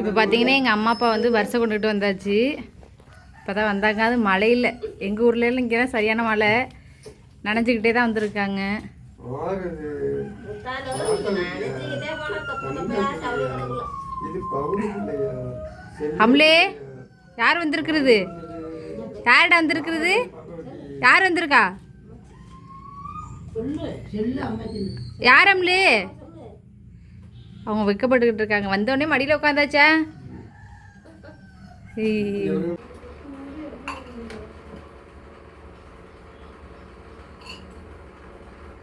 இப்போ பார்த்தீங்கன்னா எங்கள் அம்மா அப்பா வந்து வருஷம் கொண்டுகிட்டு வந்தாச்சு. இப்போ தான் வந்தாங்க. அது மழை இல்லை. எங்கள் ஊர்ல எல்லாம் இங்கே சரியான மழை. நனைஞ்சிக்கிட்டே தான் வந்திருக்காங்க. அம்லே யார் வந்திருக்கிறது? யார்டா வந்திருக்கிறது? யார் வந்திருக்கா? யார் அம்லே? அவங்க வெக்கப்பட்டுக்கிட்டு இருக்காங்க. வந்தோடனே மடியில் உட்காந்தாச்சா.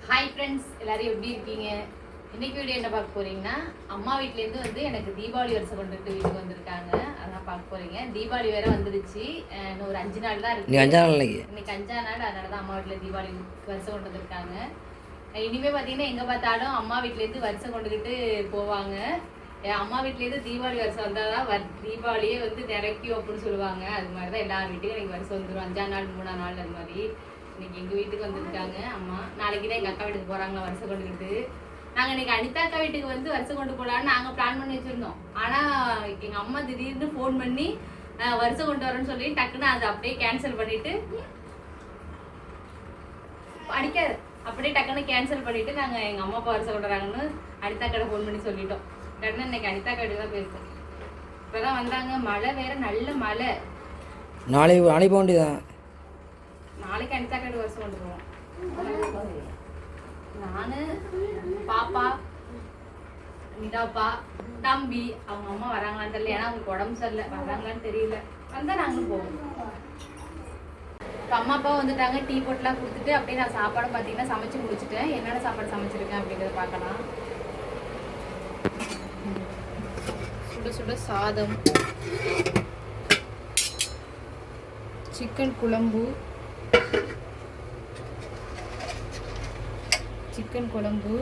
ஹாய் ஃப்ரெண்ட்ஸ் எல்லாரும் எப்படி இருக்கீங்க? இன்னைக்கு வீடியோ என்ன பார்க்க போறீங்கன்னா அம்மா வீட்லேருந்து வந்து எனக்கு தீபாவளி வருஷம் கொண்டுட்டு வீட்டுக்கு வந்திருக்காங்க. அதான் பார்க்க போறீங்க. தீபாவளி வேற வந்துருச்சு. இன்னும் ஒரு அஞ்சு நாள் தான் நீ இருக்கு நாளைக்கு இன்னைக்கு. அஞ்சா நாள் அதனால தான் அம்மா வீட்டில் தீபாவளி வருஷம் கொண்டு வந்திருக்காங்க. இனிமேல் இனிமே பார்த்தீங்கன்னா எங்கே பார்த்தாலும் அம்மா வீட்லேருந்து வருஷம் கொண்டுக்கிட்டு போவாங்க. என் அம்மா வீட்லேருந்து தீபாவளி வருஷம் வந்தால் தான் வர் தீபாவளியே வந்து நிறைக்கும் அப்படின்னு சொல்லுவாங்க. அது மாதிரி தான் எல்லார் வீட்டுக்கும் எனக்கு வருஷம் வந்துடும் அஞ்சாம் நாள் மூணாம் நாள் அது மாதிரி. இன்னைக்கு எங்கள் வீட்டுக்கு வந்திருக்காங்க அம்மா. நாளைக்கு தான் எங்கள் அக்கா வீட்டுக்கு போகிறாங்களா வருஷம் கொண்டுக்கிட்டு நாங்கள் இன்னைக்கு அனிதா அக்கா வீட்டுக்கு வந்து வருஷம் கொண்டு போகலான்னு நாங்கள் பிளான் பண்ணி வச்சுருந்தோம். ஆனால் எங்கள் அம்மா திடீர்னு ஃபோன் பண்ணி வருஷம் கொண்டு வரேன்னு சொல்லி டக்குன்னு அதை அப்படியே கேன்சல் பண்ணிவிட்டு அடிக்காது அப்படியே டக்குன்னு கேன்சல் பண்ணிட்டு நாங்க எங்க அம்மா அப்பா வருஷம் கொண்டுறாங்கன்னு அனிதா கடை ஃபோன் பண்ணி சொல்லிட்டோம். டக்குன்னு இன்னைக்கு அனிதா கடை தான் போயிருக்கோம் இப்பதான் வந்தாங்க. மழை வேற நல்ல மழை. நாளைக்கு நாளைக்கு போக வேண்டியதான் நாளைக்கு அனிதா கடை வருஷம் கொண்டு போவோம். நானு பாப்பா நிதாப்பா தம்பி அவங்க அம்மா வராங்களான்னு தெரியல. ஏன்னா அவங்களுக்கு உடம்பு சரியில்லை. வராங்களான்னு தெரியல. வந்தா நாங்களும் போவோம். இப்போ அம்மா அப்பா வந்துட்டாங்க டீ போட்டுலாம் கொடுத்துட்டு அப்படியே நான் சாப்பாடு பார்த்தீங்கன்னா சமைச்சு முடிச்சிட்டேன். என்னென்ன சாப்பாடு சமைச்சிருக்கேன் அப்படிங்கிறத பார்க்கலாம் சுட சுட சாதம். சிக்கன் குழம்பு. சிக்கன் குழம்பு.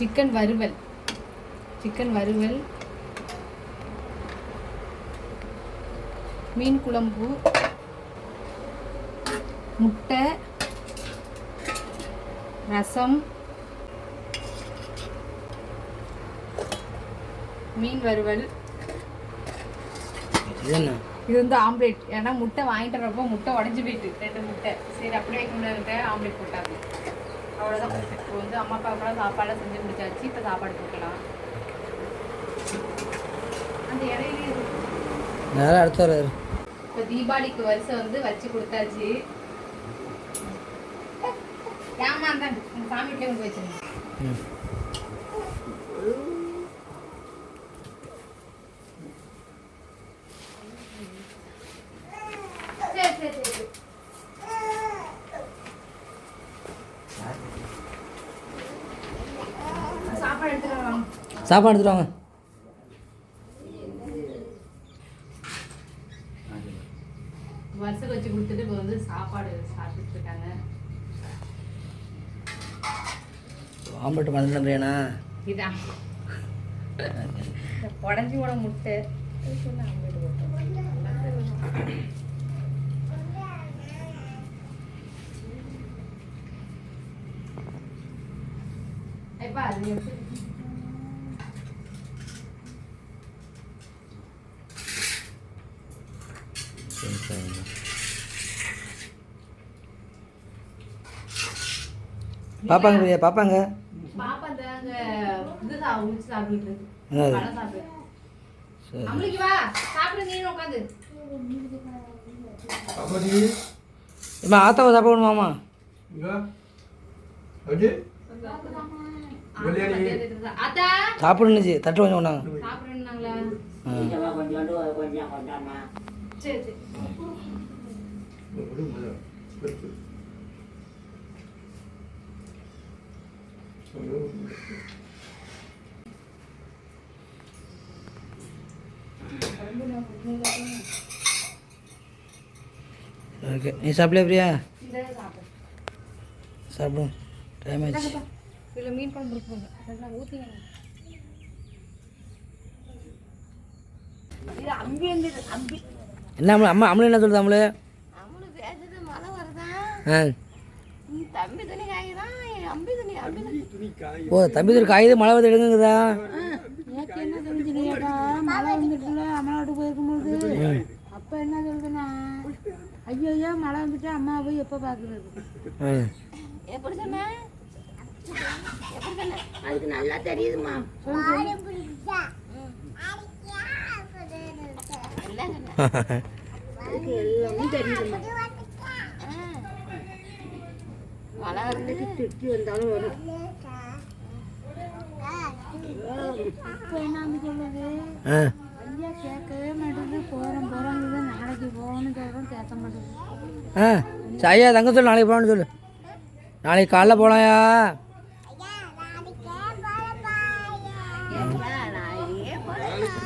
சிக்கன் வறுவல். சிக்கன் வறுவல். மீன் குழம்பு முட்டை ரசம் மீன் வறுவல். இது வந்து ஆம்லேட் ஏன்னா முட்டை வாங்கிட்டு வரப்போ முட்டை உடஞ்சி போயிட்டு ரெண்டு முட்டை. சரி அப்படியே வைக்க முடியாது ஆம்லேட் போட்டாங்க அவ்வளோதான் இப்போ வந்து அம்மா அப்பாவுக்குலாம் சாப்பாடெல்லாம் செஞ்சு முடிச்சாச்சு. இப்போ சாப்பாடு கொடுக்கலாம். அந்த இடையில நேரம் அடுத்த இப்போ தீபாவளிக்கு வருஷம் வந்து வச்சு கொடுத்தாச்சு. ஏமா தான் சாமி வீட்லயே கொண்டு வச்சிருங்க. சரி சரி சரி சாப்பாடு எடுத்துட்டு வாங்க சாப்பாடு எடுத்துட்டு வாங்க வருஷம் வச்சு கொடுத்துட்டு இப்போ வந்து சாப்பாடு சாப்பிட்டுட்டு இருக்காங்க பிரியாணா இதான் உடஞ்சி கூட முட்டை. எப்பா அது எடுத்து சரி சரி பாப்பாங்க பிரியா பாப்பாங்க பாப்பா அந்த அங்க இது சா உரிச்சு சாப்பிட்டு இருக்கு. என்னது பழம் சாப்பிடு சரி அம்மளிக்கு வா சாப்பிடு நீ உட்காந்து அப்படி. இம்மா ஆத்தாவை. அத்தா சாப்பிடுனுச்சு தட்டு கொஞ்சம் கொண்டாங்க ஆ சரி சரி விடு முதல்ல. பெருசு. ஓகே. நீ சாப்பிடலையா பிரியா? சாப்பிடும் டைம் ஆயிடுச்சு. இதில் மீன் குழம்பு இருக்குங்க ஊற்றிங்க என்ன அம்மா? அம்மளை என்ன சொல்லுது அம்மளை ஆ. தம்பி துணி ஓ தம்பி ஒரு காகிதம் மழை வந்து எடுங்குதா? மழை வந்துட்டுல அம்மா வீட்டுக்கு போயிருக்கும்போது அப்போ என்ன சொல்லுதுன்னா ஐயோ ஐயோ மழை வந்துட்டு அம்மா போய் எப்போ பார்க்குறது? எப்படி சொன்ன? எப்படி சொன்ன? அதுக்கு நல்லா தெரியுதுமா எல்லாமே தெரியுதுமா மழை வந்துட்டு திட்டி வந்தாலும் வரும் இப்போ என்ன சொல்லுது ஆ ஐயா கேட்கவே மாட்டேங்குது போகிறோம் போகிறோம் நாளைக்கு போகணும்னு சொல்கிறோம் கேட்க மாட்டேங்குது ஆ சரி ஐயா தங்க சொல்லு நாளைக்கு போகலான்னு சொல்லு. நாளைக்கு காலைல போகலாம்யா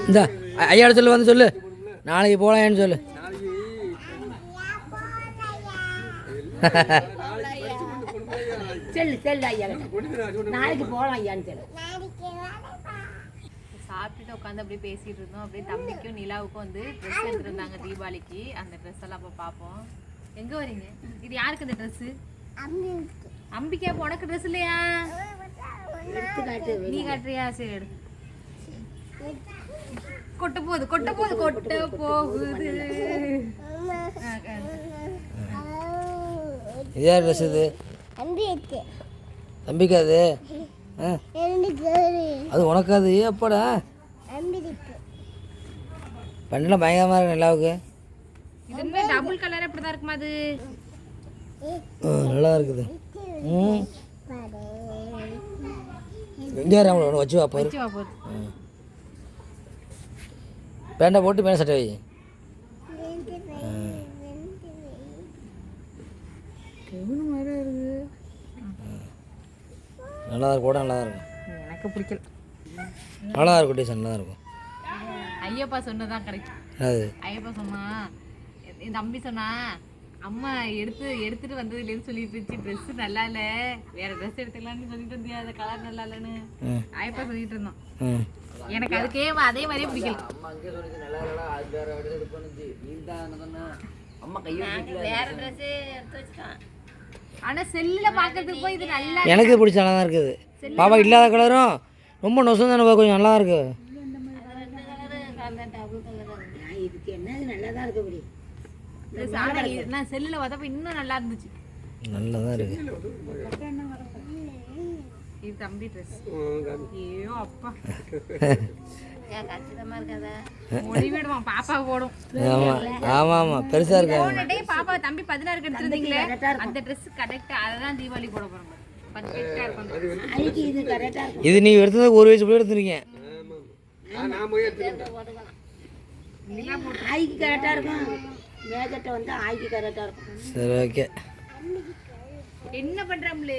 இந்த ஐயா சொல்லு வந்து சொல்லு. நாளைக்கு போகலான்னு சொல்லு. செல்லு செல்லு ஐயா. நாளைக்கு போகலாம் ஐயான்னு சொல்லு. சாப்பிட்டுட்டு உட்காந்து அப்படியே பேசிட்டு இருந்தோம். அப்படியே தம்பிக்கும் நிலாவுக்கும் வந்து ட்ரெஸ் எடுத்துருந்தாங்க தீபாவளிக்கு. அந்த ட்ரெஸ் எல்லாம் அப்போ பார்ப்போம். எங்க வரீங்க? இது யாருக்கு இந்த ட்ரெஸ் அம்பிக்கா உனக்கு ட்ரெஸ் இல்லையா? நீ காட்டுறியா? சரி எடு. கொட்ட போகுது கொட்ட போகுது கொட்ட போகுது. இதே ட்ரெஸ் இது? தம்பிக்கு. அது? அது உனக்கு அது? ஏப்பாடா பண்ணலாம் பயங்கரமாக இருக்கு நிலாவுக்கு. டபுள் கலர் இப்படிதான் இருக்குமா அது? ஆ, நல்லா இருக்குது. ம். எங்கே அவங்கள ஒன்று வச்சு வாப்பாரு பேண்டை போட்டு மேலே சட்டை வை. நல்லா கூட நல்லா இருக்கும். எனக்கு பிடிக்கல. நல்லா இருக்கும் டீசன் நல்லா இருக்கும். ஐயப்பா சொன்னதான் கிடைக்கும் அது ஐயப்பா சொன்னா என் தம்பி சொன்னா அம்மா எடுத்து எடுத்துட்டு வந்ததுலேருந்து சொல்லிட்டு இருந்துச்சு ட்ரெஸ் நல்லா இல்ல வேற ட்ரெஸ் எடுத்துக்கலாம்னு சொல்லிட்டு இருந்தியா அந்த கலர் நல்லா இல்லைன்னு? ஐயப்பா சொல்லிட்டு இருந்தோம். எனக்கு அதுக்கே அதே மாதிரியே பிடிக்கல. வேற ட்ரெஸ் எடுத்து வச்சுட்டான். ஆனா செல்லுல பாக்குறதுக்கு போய் இது நல்லா எனக்கு பிடிச்ச நல்லா தான் இருக்குது. பாப்பா இல்லாத கலரும் ரொம்ப நொசம் தானே கொஞ்சம் நல்லா இருக்கு. இதுக்கு என்ன நல்லா தான் இருக்கு. இது- நான் செல்லுல பார்த்தப்ப இன்னும் நல்லா இருந்துச்சு. நல்லா தான் இருக்கு. இது தம்பி ட்ரெஸ் ஐயோ அப்பா. இருக்காதா? ஆமாம் ஆமாம் பெருசாக இருக்கு தம்பி பதினாறுக்கு எடுத்துருந்தீங்களே அந்த ட்ரெஸ் கரெக்ட் அததான் தீபாவளி போட போறோம் இது நீ எடுத்தது ஒரு வயசு போய் எடுத்துருக்கீங்க ஆய்க்கு கரெக்டாக இருக்கும். மேக்கட்டை வந்து ஆய்க்கு கரெக்டாக இருக்கும். சரி ஓகே என்ன பண்றோம்ல